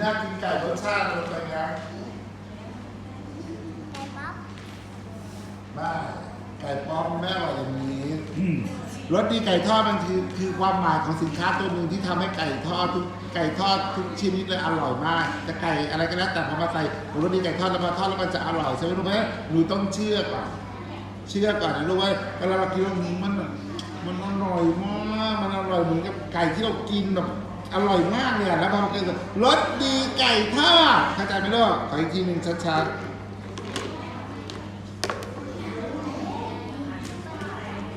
น่ากินไก่รสชาติอะไรเงี้ยไก่ป๊อปบ้าไก่ป๊อปแม่อร่อยอย่างนี้อืมรสดีไก่ทอดมันคือคือความหมายของสินค้าตัวหนึ่งที่ทำให้ไก่ทอดทุกไก่ทอดทุกชนิดเลยอร่อยมากจะไก่อะไรก็แล้วแต่พอมาใส่รสดีไก่ทอดแล้วมาทอดแล้วมันจะอร่อยใช่ไหมรู้ไหมหนูต้องเชื่อก่อนเชื่อก่อนนะรู้ว่าเวลาเรากินแล้วมันแบบมันอร่อยมากมันอร่อยเหมือนกับไก่ที่เรากินแบบ อร่อยมากเลยอะแล้วพอมากินกับรสดีไก่ทอดเข้าใจไหมลูกขออีกทีหนึ่งชัดๆ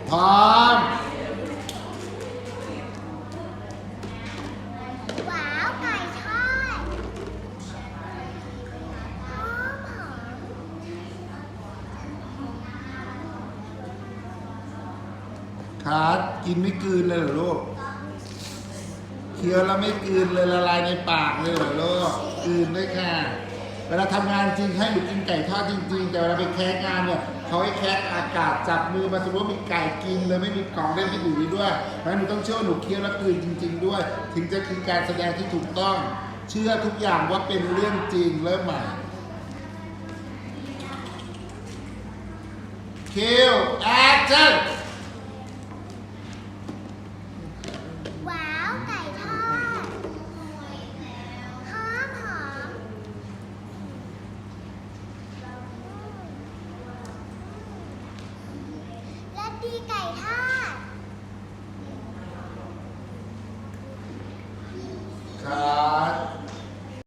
พร้อมว้าวไก่ทอดหอมหอมคัดกินไม่กลืนเลยเหรอลูก เคี้ยวแล้วไม่กลืนเลยละลายในปากเลยเหรอลูกกลืนด้วยค่ะ เวลาทำงานจริงให้หนูกินไก่ทอดจริง ๆ แต่เวลาไปแคสงานเนี่ยเขาให้แคสอากาศจับมือมาสมมติว่ามีไก่กินเลยไม่มีกล่องเล่นให้หนูด้วยเพราะฉะนั้นหนูต้องเชื่อว่าหนูเคี้ยวแล้วกลืนจริง ๆ ด้วย ถึงจะคือการแสดงที่ถูกต้อง เชื่อทุกอย่างว่าเป็นเรื่องจริงเริ่มใหม่คิวแอคชั่น ดีไก่ทอด ครับ